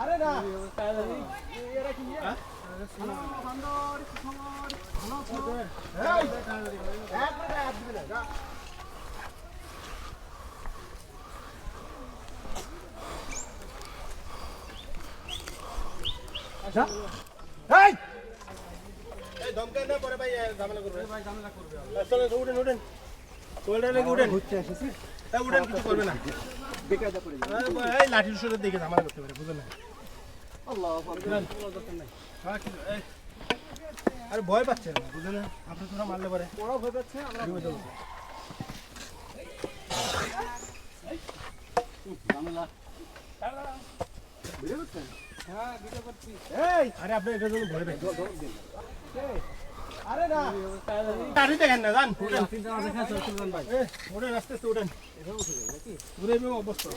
আরে না। এরা কি দিবি না, ঝামেলা করবে। ভাই ঝামেলা করবে চলে উঠেন উঠেন। কোলটা লেগে উঠেন। ঘুরতে এসেছি এই, উঠেন কিছু করবে না। বেকায়দা পড়ে যাবে এই, এই লাঠির সুরের দিকে ঝামেলা করতে পারে বুঝলেন না? আল্লাহ বুঝলেন? হ্যাঁ, কি- এই। আরে ভয় পাচ্ছেন না বুঝলেন না? আপনি তোরা মারলে পরে। বড় হয়ে যাচ্ছে আমরা ডুবে যাব। ভিডিও করছেন হ্যাঁ ভিডিও করছি এই। আরে আপনি এটা জন্য ভয় পেয়েছেন লাঠি দেখেন না জান উঠেন তিনটা মাঝে খেয়েছে সুলতান ভাই এই, উঠেন আস্তে আস্তে উঠেন ঘুরে এভাবে অবস্থা